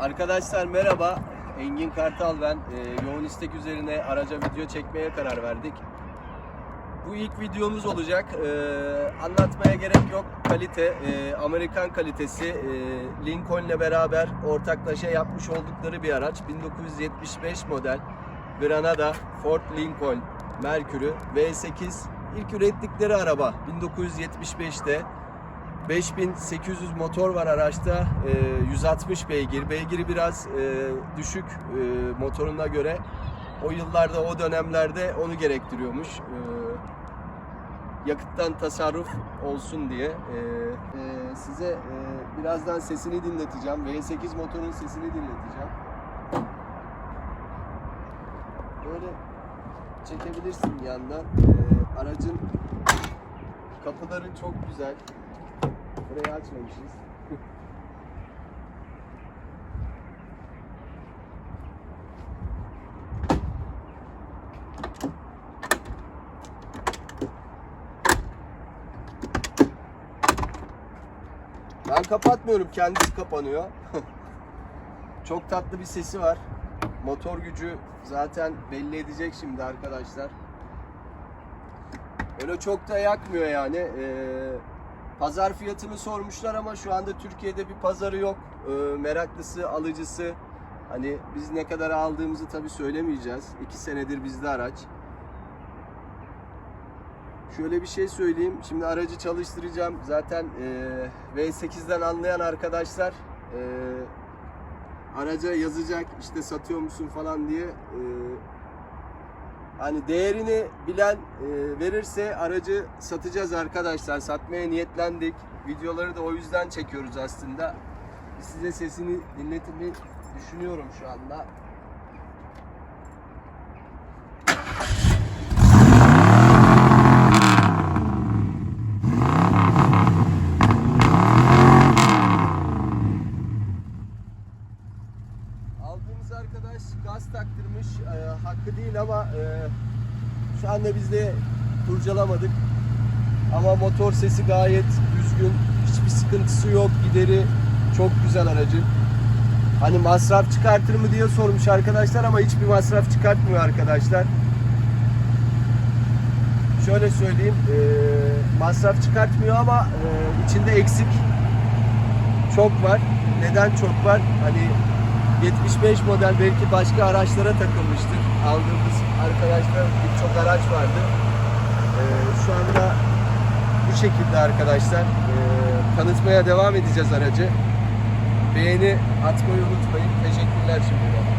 Arkadaşlar merhaba. Engin Kartal ben. Ee, yoğun istek üzerine araca video çekmeye karar verdik. Bu ilk videomuz olacak. Ee, anlatmaya gerek yok. Kalite, e, Amerikan kalitesi. E, Lincoln'le beraber ortaklaşa yapmış oldukları bir araç. 1975 model Granada Ford Lincoln Mercury V8 ilk ürettikleri araba 1975'te 5800 motor var araçta. Ee, 160 beygir. Beygiri biraz e, düşük e, motoruna göre. O yıllarda, o dönemlerde onu gerektiriyormuş. Ee, yakıttan tasarruf olsun diye. Ee, e, size e, birazdan sesini dinleteceğim. V8 motorun sesini dinleteceğim. Böyle çekebilirsin yandan. Ee, aracın kapıları çok güzel. Burayı açmamışız. Ben kapatmıyorum, kendisi kapanıyor. Çok tatlı bir sesi var. Motor gücü zaten belli edecek şimdi arkadaşlar. Öyle çok da yakmıyor yani. Ee, pazar fiyatını sormuşlar ama şu anda Türkiye'de bir pazarı yok. Ee, meraklısı, alıcısı. Hani biz ne kadar aldığımızı tabii söylemeyeceğiz. İki senedir bizde araç. Şöyle bir şey söyleyeyim. Şimdi aracı çalıştıracağım. Zaten e, V8'den anlayan arkadaşlar e, araca yazacak işte satıyor musun falan diye. E, hani değerini bilen e, verirse aracı satacağız arkadaşlar. Satmaya niyetlendik. Videoları da o yüzden çekiyoruz aslında. Size sesini dinletmeyi düşünüyorum şu anda. Aldığımız arkadaş gaz taktırmış. Ee, hakkı değil ama e, şu anda biz de kurcalamadık. Ama motor sesi gayet düzgün. Hiçbir sıkıntısı yok. Gideri çok güzel aracın. Hani masraf çıkartır mı diye sormuş arkadaşlar ama hiçbir masraf çıkartmıyor arkadaşlar. Şöyle söyleyeyim, e, masraf çıkartmıyor ama e, içinde eksik çok var. Neden çok var? Hani 75 model belki başka araçlara takılmıştır. Aldığımız arkadaşlar birçok araç vardı. Ee, şu anda bu şekilde arkadaşlar. Ee, tanıtmaya devam edeceğiz aracı. Beğeni atmayı unutmayın. Teşekkürler şimdi.